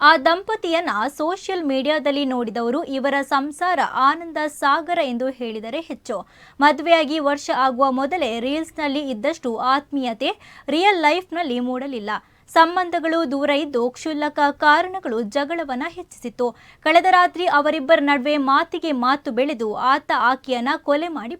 ಆ ದಂಪತಿಯನ್ನ ಸೋಷಿಯಲ್ ಮೀಡಿಯಾದಲ್ಲಿ ನೋಡಿದವರು ಇವರ ಸಂಸಾರ ಆನಂದ ಸಾಗರ ಎಂದು ಹೇಳಿದರೆ ಹೆಚ್ಚು. ಮದುವೆಯಾಗಿ ವರ್ಷ ಆಗುವ ಮೊದಲೇ ರೀಲ್ಸ್ನಲ್ಲಿ ಇದ್ದಷ್ಟು ಆತ್ಮೀಯತೆ ರಿಯಲ್ ಲೈಫ್ನಲ್ಲಿ ಮೂಡಲಿಲ್ಲ. ಸಂಬಂಧಗಳು ದೂರ ಇದ್ದು ಕ್ಷುಲ್ಲಕ ಕಾರಣಗಳು ಜಗಳವನ್ನ ಹೆಚ್ಚಿಸಿತ್ತು. ಕಳೆದ ರಾತ್ರಿ ಅವರಿಬ್ಬರ ನಡುವೆ ಮಾತಿಗೆ ಮಾತು ಬೆಳೆದು ಆತ ಆಕೆಯನ್ನ ಕೊಲೆ ಮಾಡಿ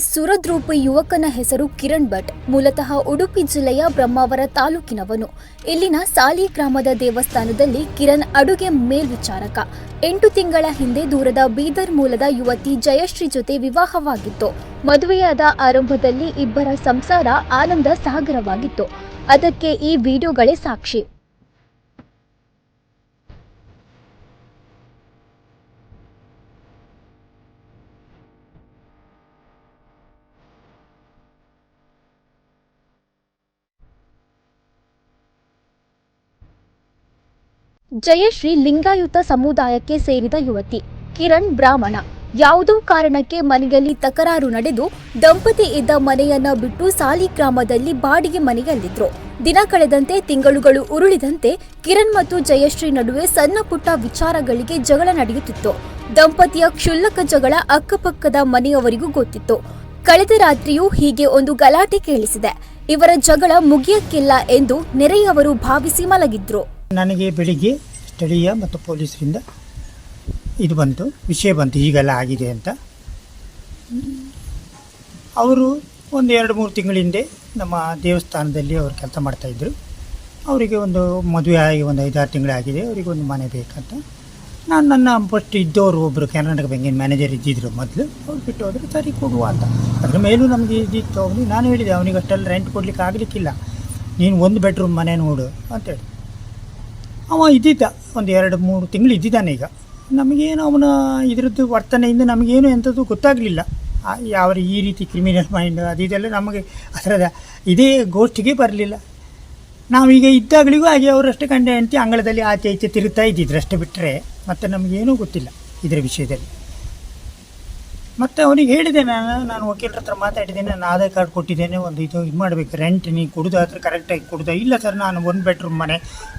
ಸುರದ್ರೂಪಿ ಯುವಕನ ಹೆಸರು ಕಿರಣ್ ಭಟ್. ಮೂಲತಃ ಉಡುಪಿ ಜಿಲ್ಲೆಯ ಬ್ರಹ್ಮಾವರ ತಾಲೂಕಿನವನು. ಇಲ್ಲಿನ ಸಾಲಿ ಗ್ರಾಮದ ದೇವಸ್ಥಾನದಲ್ಲಿ ಕಿರಣ್ ಅಡುಗೆ ಮೇಲ್ವಿಚಾರಕ. ಎಂಟು ತಿಂಗಳ ಹಿಂದೆ ದೂರದ ಬೀದರ್ ಮೂಲದ ಯುವತಿ ಜಯಶ್ರೀ ಜೊತೆ ವಿವಾಹವಾಗಿತ್ತು. ಮದುವೆಯಾದ ಆರಂಭದಲ್ಲಿ ಇಬ್ಬರ ಸಂಸಾರ ಆನಂದ ಸಾಗರವಾಗಿತ್ತು. ಅದಕ್ಕೆ ಈ ವಿಡಿಯೋಗಳೇ ಸಾಕ್ಷಿ. ಜಯಶ್ರೀ ಲಿಂಗಾಯುತ ಸಮುದಾಯಕ್ಕೆ ಸೇರಿದ ಯುವತಿ. ಕಿರಣ್ ಬ್ರಾಹ್ಮಣ. ಯಾವುದೋ ಕಾರಣಕ್ಕೆ ಮನೆಯಲ್ಲಿ ತಕರಾರು ನಡೆದು ದಂಪತಿ ಇದ್ದ ಮನೆಯನ್ನ ಬಿಟ್ಟು ಸಾಲಿಗ್ರಾಮದಲ್ಲಿ ಬಾಡಿಗೆ ಮನೆಯಲ್ಲಿದ್ರು. ದಿನ ಕಳೆದಂತೆ ತಿಂಗಳುಗಳು ಉರುಳಿದಂತೆ ಕಿರಣ್ ಮತ್ತು ಜಯಶ್ರೀ ನಡುವೆ ಸಣ್ಣ ಪುಟ್ಟ ವಿಚಾರಗಳಿಗೆ ಜಗಳ ನಡೆಯುತ್ತಿತ್ತು. ದಂಪತಿಯ ಕ್ಷುಲ್ಲಕ ಜಗಳ ಅಕ್ಕಪಕ್ಕದ ಮನೆಯವರಿಗೂ ಗೊತ್ತಿತ್ತು. ಕಳೆದ ರಾತ್ರಿಯೂ ಹೀಗೆ ಒಂದು ಗಲಾಟೆ ಕೇಳಿಸಿದೆ. ಇವರ ಜಗಳ ಮುಗಿಯಕ್ಕಿಲ್ಲ ಎಂದು ನೆರೆಯವರು ಭಾವಿಸಿ ಮಲಗಿದ್ರು. ನನಗೆ ಬೆಳಿಗ್ಗೆ ಸ್ಥಳೀಯ ಮತ್ತು ಪೊಲೀಸರಿಂದ ಇದು ಬಂತು, ವಿಷಯ ಬಂತು ಹೀಗೆಲ್ಲ ಆಗಿದೆ ಅಂತ. ಅವರು ಒಂದು ಎರಡು ಮೂರು ತಿಂಗಳ ಹಿಂದೆ ನಮ್ಮ ದೇವಸ್ಥಾನದಲ್ಲಿ ಅವರು ಕೆಲಸ ಮಾಡ್ತಾಯಿದ್ರು ಅವರಿಗೆ ಒಂದು ಮದುವೆ ಆಗಿ ಒಂದು ಐದಾರು ತಿಂಗಳಾಗಿದೆ ಅವರಿಗೆ ಒಂದು ಮನೆ ಬೇಕಂತ. ನಾನು ನನ್ನ ಫಸ್ಟ್ ಇದ್ದವರು ಒಬ್ಬರು ಕರ್ನಾಟಕ ಬ್ಯಾಂಕಿನ ಮ್ಯಾನೇಜರ್ ಇದ್ದಿದ್ರು ಮೊದಲು. ಅವ್ರು ಬಿಟ್ಟು ಹೋದರೆ, ಸರಿ ಕೊಡುವ ಅಂತ. ಅದ್ರ ಮೇಲೂ ನಮಗೆ ಇದ್ದಿತ್ತು ಅವನಿಗೆ ನಾನು ಹೇಳಿದೆ, ಅವನಿಗೆ ಅಷ್ಟೆಲ್ಲ ರೆಂಟ್ ಕೊಡಲಿಕ್ಕೆ ಆಗಲಿಕ್ಕಿಲ್ಲ. ನೀನು ಒಂದು ಬೆಡ್ರೂಮ್ ಮನೆ ನೋಡು ಅಂತೇಳಿ ಅವ ಇದ್ದಿದ್ದ. ಒಂದು ಎರಡು ಮೂರು ತಿಂಗಳು ಇದ್ದಿದ್ದಾನೆ ಈಗ. ನಮಗೇನು ಅವನ ಇದರದ್ದು ವರ್ತನೆಯಿಂದ ನಮಗೇನು ಎಂಥದ್ದು ಗೊತ್ತಾಗಲಿಲ್ಲ. ಯಾವ ಈ ರೀತಿ ಕ್ರಿಮಿನಲ್ ಮೈಂಡ್ ಅದು ಇದೆಲ್ಲ ನಮಗೆ ಅದರದ ಇದೇ ಗೋಷ್ಠಿಗೆ ಬರಲಿಲ್ಲ. ನಾವೀಗ ಇದ್ದಾಗಲಿಗೂ ಹಾಗೆ ಅವರಷ್ಟು ಕಂಡೆ ಹೆಂಡತಿ ಅಂಗಳದಲ್ಲಿ ಆಚೆ ಈಚೆ ತಿರುಗ್ತಾ ಇದ್ದಿದ್ರು ಅಷ್ಟೇ ಬಿಟ್ಟರೆ ಮತ್ತು ನಮಗೇನೂ ಗೊತ್ತಿಲ್ಲ ಇದರ ವಿಷಯದಲ್ಲಿ. ಮತ್ತು ಅವನಿಗೆ ಹೇಳಿದೆ ನಾನು ನಾನು ವಕೀಲರ ಹತ್ರ ಮಾತಾಡಿದ್ದೇನೆ ನಾನು ಆಧಾರ್ ಕಾರ್ಡ್ ಕೊಟ್ಟಿದ್ದೇನೆ, ಒಂದು ಇದು ಇದು ಮಾಡಬೇಕು ರೆಂಟ್ ನೀನು ಕೊಡೋದಾದ್ರೆ ಕರೆಕ್ಟಾಗಿ ಕೊಡೋದು? ಇಲ್ಲ ಸರ್ ನಾನು ಒಂದು ಬೆಡ್ರೂಮ್ ಮನೆ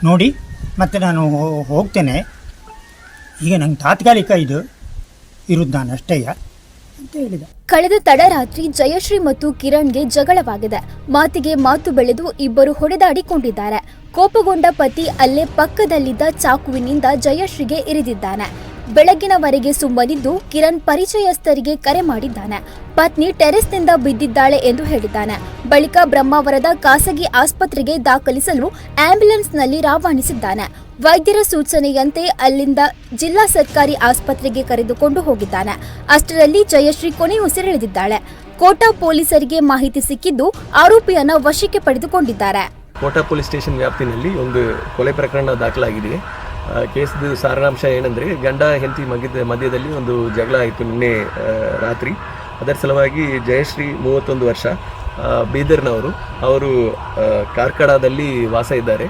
ನೋಡಿ ಮತ್ತು ನಾನು ಹೋಗ್ತೇನೆ. ಈಗ ನಂಗೆ ತಾತ್ಕಾಲಿಕ ಇದು ಇರುದು ನಾನು ಅಷ್ಟೇ ಅಂತ ಹೇಳಿದ. ಕಳೆದ ತಡರಾತ್ರಿ ಜಯಶ್ರೀ ಮತ್ತು ಕಿರಣ್ಗೆ ಜಗಳವಾಗಿದೆ. ಮಾತಿಗೆ ಮಾತು ಬೆಳೆದು ಇಬ್ಬರು ಹೊಡೆದಾಡಿಕೊಂಡಿದ್ದಾರೆ. ಕೋಪಗೊಂಡ ಪತಿ ಅಲ್ಲೇ ಪಕ್ಕದಲ್ಲಿದ್ದ ಚಾಕುವಿನಿಂದ ಜಯಶ್ರೀಗೆ ಇರಿದಿದ್ದಾನೆ. ಬೆಳಗಿನವರೆಗೆ ಸುಮ್ಮನಿದ್ದು ಕಿರಣ್ ಪರಿಚಯಸ್ಥರಿಗೆ ಕರೆ ಮಾಡಿದ್ದಾನೆ. ಪತ್ನಿ ಟೆರೆಸ್ನಿಂದ ಬಿದ್ದಿದ್ದಾಳೆ ಎಂದು ಹೇಳಿದ್ದಾನೆ. ಬಳಿಕ ಬ್ರಹ್ಮಾವರದ ಖಾಸಗಿ ಆಸ್ಪತ್ರೆಗೆ ದಾಖಲಿಸಲು ಆಂಬ್ಯುಲೆನ್ಸ್ನಲ್ಲಿ ರವಾನಿಸಿದ್ದಾನೆ. ವೈದ್ಯರ ಸೂಚನೆಯಂತೆ ಅಲ್ಲಿಂದ ಜಿಲ್ಲಾ ಸರ್ಕಾರಿ ಆಸ್ಪತ್ರೆಗೆ ಕರೆದುಕೊಂಡು ಹೋಗಿದ್ದಾನೆ. ಅಷ್ಟರಲ್ಲಿ ಜಯಶ್ರೀ ಕೊನೆ ಉಸಿರೆಳೆದಿದ್ದಾಳೆ ಕೋಟಾ ಪೊಲೀಸರಿಗೆ ಮಾಹಿತಿ ಸಿಕ್ಕಿದ್ದು ಆರೋಪಿಯನ್ನ ವಶಕ್ಕೆ ಪಡೆದುಕೊಂಡಿದ್ದಾರೆ. ಕೋಟಾ ಪೊಲೀಸ್ ಸ್ಟೇಷನ್ ವ್ಯಾಪ್ತಿನಲ್ಲಿ ಒಂದು ಕೊಲೆ ಪ್ರಕರಣ ದಾಖಲಾಗಿದೆ. ಕೇಸ್ದು ಸಾರಾಂಶ ಏನಂದರೆ ಗಂಡ ಹೆಂಡತಿ ಮಗಿದ ಮಧ್ಯದಲ್ಲಿ ಒಂದು ಜಗಳ ಆಯಿತು ನಿನ್ನೆ ರಾತ್ರಿ. ಅದರ ಸಲುವಾಗಿ ಜಯಶ್ರೀ ಮೂವತ್ತೊಂದು ವರ್ಷ ಬೀದರ್ನವರು. ಅವರು ಕಾರ್ಕಡಾದಲ್ಲಿ ಕಾರ್ಕಳದಲ್ಲಿ ವಾಸ ಇದ್ದಾರೆ.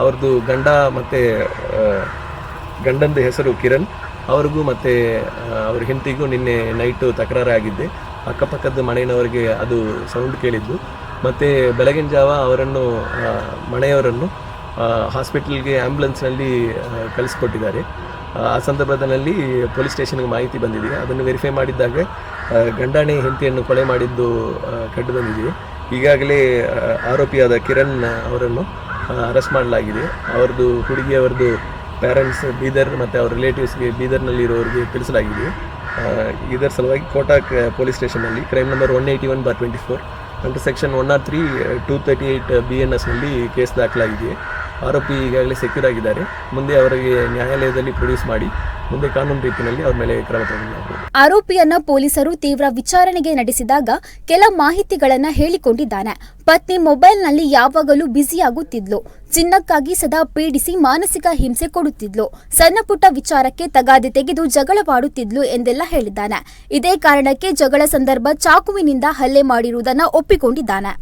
ಅವ್ರದ್ದು ಗಂಡ ಮತ್ತು ಗಂಡಂದು ಹೆಸರು ಕಿರಣ್. ಅವ್ರಿಗೂ ಮತ್ತು ಅವ್ರ ಹೆಂಡತಿಗೂ ನಿನ್ನೆ ನೈಟು ತಕರಾರಾಗಿದ್ದೆ. ಅಕ್ಕಪಕ್ಕದ ಮನೆಯವರಿಗೆ ಅದು ಸೌಂಡ್ ಕೇಳಿದ್ದು. ಮತ್ತು ಬೆಳಗಿನ ಜಾವ ಅವರನ್ನು ಮನೆಯವರನ್ನು ಹಾಸ್ಪಿಟಲ್ಗೆ ಆ್ಯಂಬುಲೆನ್ಸ್ನಲ್ಲಿ ಕಳಿಸ್ಕೊಟ್ಟಿದ್ದಾರೆ. ಆ, ಸಂದರ್ಭದಲ್ಲಿ ಪೊಲೀಸ್ ಸ್ಟೇಷನ್ಗೆ ಮಾಹಿತಿ ಬಂದಿದೆ. ಅದನ್ನು ವೆರಿಫೈ ಮಾಡಿದ್ದಾಗ ಗಂಡಾಣೆ ಹೆಂಡತಿಯನ್ನು ಕೊಲೆ ಮಾಡಿದ್ದು ಕಂಡು ಬಂದಿದೆ ಈಗಾಗಲೇ ಆರೋಪಿಯಾದ ಕಿರಣ್ ಅವರನ್ನು ಅರೆಸ್ಟ್ ಮಾಡಲಾಗಿದೆ. ಅವರದ್ದು ಹುಡುಗಿಯವರದ್ದು ಪ್ಯಾರೆಂಟ್ಸ್ ಬೀದರ್ ಮತ್ತು ಅವ್ರ ರಿಲೇಟಿವ್ಸ್ಗೆ ಬೀದರ್ನಲ್ಲಿರೋರಿಗೆ ತಿಳಿಸಲಾಗಿದೆ. ಇದರ ಸಲುವಾಗಿ ಕೋಟಾಕ್ police ಸ್ಟೇಷನಲ್ಲಿ crime number one eighty one bar twenty four under section one or three two thirty eight B N ಎಸ್ನಲ್ಲಿ case ದಾಖಲಾಗಿದೆ. ಆರೋಪಿ ಈಗಾಗಲೇ ಸೆಕ್ಯೂರ್ ಆಗಿದ್ದಾರೆ. ಮುಂದೆ ಅವರಿಗೆ ನ್ಯಾಯಾಲಯದಲ್ಲಿ ಪ್ರೊಡ್ಯೂಸ್ ಮಾಡಿ, ಮುಂದೆ ಕಾನೂನು ರೀತಿಯಲ್ಲಿ ಅವರ ಮೇಲೆ ಕ್ರಮ ಆರೋಪಿಯನ್ನ ಪೊಲೀಸರು ತೀವ್ರ ವಿಚಾರಣೆಗೆ ನಡೆಸಿದಾಗ ಕೆಲ ಮಾಹಿತಿಗಳನ್ನ ಹೇಳಿಕೊಂಡಿದ್ದಾನೆ. ಪತ್ನಿ ಮೊಬೈಲ್ನಲ್ಲಿ ಯಾವಾಗಲೂ ಬ್ಯುಸಿಯಾಗುತ್ತಿದ್ಲು. ಚಿನ್ನಕ್ಕಾಗಿ ಸದಾ ಪೀಡಿಸಿ ಮಾನಸಿಕ ಹಿಂಸೆ ಕೊಡುತ್ತಿದ್ಲು. ಸಣ್ಣ ಪುಟ್ಟ ವಿಚಾರಕ್ಕೆ ತಗಾದೆ ತೆಗೆದು ಜಗಳವಾಡುತ್ತಿದ್ಲು ಎಂದೆಲ್ಲ ಹೇಳಿದ್ದಾನೆ. ಇದೇ ಕಾರಣಕ್ಕೆ ಜಗಳ ಸಂದರ್ಭ ಚಾಕುವಿನಿಂದ ಹಲ್ಲೆ ಮಾಡಿರುವುದನ್ನ ಒಪ್ಪಿಕೊಂಡಿದ್ದಾನೆ.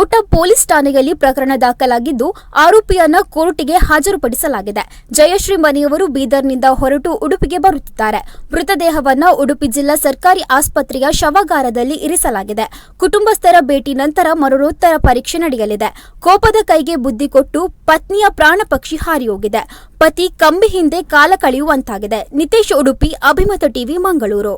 ಕೋಟ ಪೊಲೀಸ್ ಠಾಣೆಯಲ್ಲಿ ಪ್ರಕರಣ ದಾಖಲಾಗಿದ್ದು, ಆರೋಪಿಯನ್ನ ಕೋರ್ಟಿಗೆ ಹಾಜರುಪಡಿಸಲಾಗಿದೆ. ಜಯಶ್ರೀ ಮನೆಯವರು ಬೀದರ್ನಿಂದ ಹೊರಟು ಉಡುಪಿಗೆ ಬರುತ್ತಿದ್ದಾರೆ. ಮೃತದೇಹವನ್ನ ಉಡುಪಿ ಜಿಲ್ಲಾ ಸರ್ಕಾರಿ ಆಸ್ಪತ್ರೆಯ ಶವಾಗಾರದಲ್ಲಿ ಇರಿಸಲಾಗಿದೆ. ಕುಟುಂಬಸ್ಥರ ಭೇಟಿ ನಂತರ ಮರಣೋತ್ತರ ಪರೀಕ್ಷೆ ನಡೆಯಲಿದೆ. ಕೋಪದ ಕೈಗೆ ಬುದ್ಧಿ ಕೊಟ್ಟು ಪತ್ನಿಯ ಪ್ರಾಣ ಪಕ್ಷಿ ಹಾರಿಹೋಗಿದೆ. ಪತಿ ಕಂಬಿ ಹಿಂದೆ ಕಾಲ ಕಳೆಯುವಂತಾಗಿದೆ. ನಿತೇಶ್ ಉಡುಪಿ, ಅಭಿಮತ ಟಿವಿ, ಮಂಗಳೂರು.